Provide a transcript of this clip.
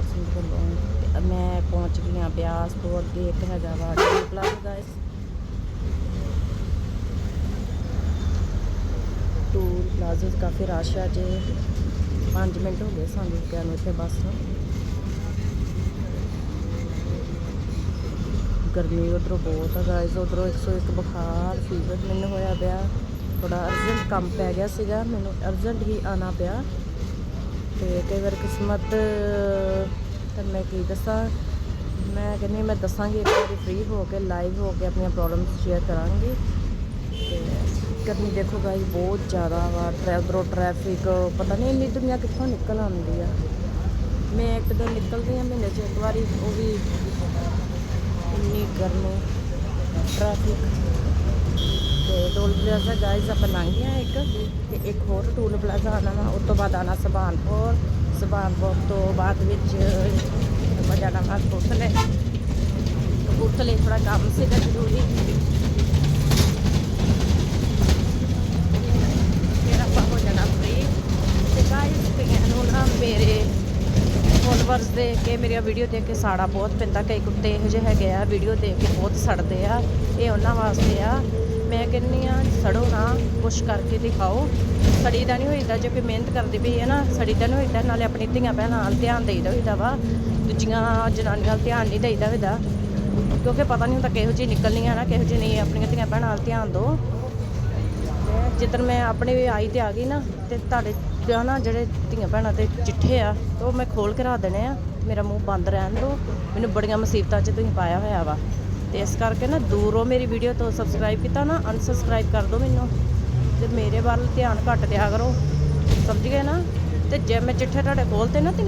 ਕੌਰ ਸਿੰਘ ਵੱਲੋਂ ਮੈਂ ਪਹੁੰਚ ਗਈ ਹਾਂ ਬਿਆਸ ਤੋਂ ਅੱਗੇ ਇੱਕ ਹੈਗਾ ਵਾ ਟੀ ਪਲਾਜ਼ਾ ਗਾਇਸ ਟੂਲ ਪਲਾਜ਼ਾ ਕਾਫੀ ਰਸ਼ ਆ, ਜੇ 5 ਮਿੰਟ ਹੋ ਗਏ ਸਾਨੂੰ ਰੁਕਿਆ ਨੂੰ ਇੱਥੇ ਬੱਸ ਨੂੰ। ਗਰਮੀ ਉਧਰੋਂ ਬਹੁਤ ਆ ਗਾਇਸ ਉਧਰੋਂ 101 ਬੁਖਾਰ ਫੀਵਰ ਮੈਨੂੰ ਹੋਇਆ ਪਿਆ। ਥੋੜਾ ਅਰਜੈਂਟ ਕੰਮ ਪੈ ਗਿਆ ਸੀਗਾ, ਮੈਨੂੰ ਅਰਜੈਂਟ ਹੀ ਆਣਾ ਪਿਆ। ਤੇ ਕਈ ਵਾਰ ਕਿਸਮਤ, ਤਾਂ ਮੈਂ ਕੀ ਦੱਸਾਂ? ਮੈਂ ਕਹਿੰਦੀ ਮੈਂ ਦੱਸਾਂਗੀ ਇੱਕ ਵਾਰੀ ਫ੍ਰੀ ਹੋ ਕੇ ਲਾਈਵ ਹੋ ਕੇ ਆਪਣੀਆਂ ਪ੍ਰੋਬਲਮਸ ਸ਼ੇਅਰ ਕਰਾਂਗੀ। ਤੇ ਗਰਮੀ ਦੇਖੋ ਗਾਇਸ ਬਹੁਤ ਜ਼ਿਆਦਾ ਵਾ ਟਰੈਵਲਰੋ ਟ੍ਰੈਫਿਕ ਪਤਾ ਨਹੀਂ ਇੰਨੀ ਦੁਨੀਆ ਕਿੱਥੋਂ ਨਿਕਲ ਆਉਂਦੀ ਆ। ਮੈਂ ਇੱਕ ਦਿਨ ਨਿਕਲਦੀ ਆ ਮਹੀਨੇ 'ਚ ਇੱਕ ਵਾਰੀ, ਉਹ ਵੀ ਇੰਨੀ ਗਰਮੀ ਟ੍ਰੈਫਿਕ ਟੋਲ ਪਲਾਜ਼ਾ ਗਾਇਜ਼ ਆਪਾਂ ਲੰਘ ਗਏ ਹਾਂ ਇੱਕ ਤੇ ਇੱਕ ਹੋਰ ਟੋਲ ਪਲਾਜ਼ਾ ਆਉਣਾ ਵਾ ਉਸ ਤੋਂ ਬਾਅਦ ਆਉਣਾ ਸੁਭਾਨਪੁਰ ਸੁਭਾਨਪੁਰ ਤੋਂ ਬਾਅਦ ਵਿੱਚ ਆਪਾਂ ਜਾਣਾ ਵਾ ਕਪੂਰਥਲੇ। ਕਪੂਰਥਲੇ ਥੋੜਾ ਕੰਮ ਸੀਗਾ ਜ਼ਰੂਰੀ। ਫਿਰ ਆਪਾਂ ਹੋ ਜਾਣਾ ਫ੍ਰੀ ਤੇ ਗਾਇਜ਼ ਕਈਆਂ ਨੂੰ ਨਾ ਮੇਰੇ ਫੋਲੋਵਰਸ ਦੇ ਕੇ ਮੇਰੀਆਂ ਵੀਡੀਓ ਦੇਖ ਕੇ ਸਾੜਾ ਬਹੁਤ ਪੈਂਦਾ, ਕਈ ਕੁੱਤੇ ਇਹੋ ਜਿਹੇ ਹੈਗੇ ਆ ਵੀਡੀਓ ਦੇਖ ਕੇ ਬਹੁਤ ਸੜਦੇ ਆ। ਇਹ ਉਹਨਾਂ ਵਾਸਤੇ ਆ। ਮੈਂ ਕਹਿੰਦੀ ਆ ਸੜੋ ਨਾ, ਕੁਛ ਕਰਕੇ ਦਿਖਾਓ। ਸੜੀ ਦਾ ਨਹੀਂ ਹੋਈਦਾ, ਜੇ ਕੋਈ ਮਿਹਨਤ ਕਰਦੀ ਪਈ ਹੈ ਨਾ, ਸੜੀ ਦਾ ਨਹੀਂ ਹੋਈਦਾ, ਨਾਲੇ ਆਪਣੀ ਧੀਆਂ ਭੈਣਾਂ ਨਾਲ ਧਿਆਨ ਦੇਈਦਾ ਹੋਈਦਾ ਵਾ। ਦੂਜੀਆਂ ਜਨਾਨੀਆਂ ਨਾਲ ਧਿਆਨ ਨਹੀਂ ਦੇਈਦਾ ਹੋਈਦਾ। ਕਿਉਂਕਿ ਪਤਾ ਨਹੀਂ ਹੁੰਦਾ ਕਿਹੋ ਜਿਹੀ ਨਿਕਲਣੀ ਨਿਕਲਣੀਆਂ ਨਾ, ਕਿਹੋ ਜਿਹੀ ਨਹੀਂ, ਆਪਣੀਆਂ ਧੀਆਂ ਭੈਣਾਂ ਨਾਲ ਧਿਆਨ ਦਿਓ। ਤੇ ਜਿੱਦਣ ਮੈਂ ਆਪਣੇ ਵੀ ਆਈ ਤੇ ਆ ਗਈ ਨਾ, ਤੇ ਤੁਹਾਡੇ ਜੋ ਨਾ ਜਿਹੜੇ ਧੀਆਂ ਭੈਣਾਂ ਤੇ ਚਿੱਠੇ ਆ, ਉਹ ਮੈਂ ਖੋਲ ਕੇ ਰੱਖ ਦੇਣੇ ਆ। ਮੇਰਾ ਮੂੰਹ ਬੰਦ ਰਹਿਣ ਦਿਓ। ਮੈਨੂੰ ਬੜੀਆਂ ਮੁਸੀਬਤਾਂ 'ਚ ਤੁਸੀਂ ਪਾਇਆ ਹੋਇਆ ਵਾ। ਤੇ ਇਸ ਕਰਕੇ ਨਾ ਦੂਰੋਂ ਮੇਰੀ ਵੀਡੀਓ ਤੋਂ ਸਬਸਕ੍ਰਾਈਬ ਕੀਤਾ ਨਾ ਅਨਸਬਸਕ੍ਰਾਈਬ ਕਰ ਦਿਓ ਮੈਨੂੰ ਤੇ ਮੇਰੇ ਵੱਲ ਧਿਆਨ ਘੱਟ ਦਿਆ ਕਰੋ। ਸਮਝ ਗਏ ਨਾ? ਤੇ ਜੇ ਮੈਂ ਚਿੱਠੇ ਤੁਹਾਡੇ ਕੋਲ ਖੋਲਤੇ ਨਾ ਧੀਆਂ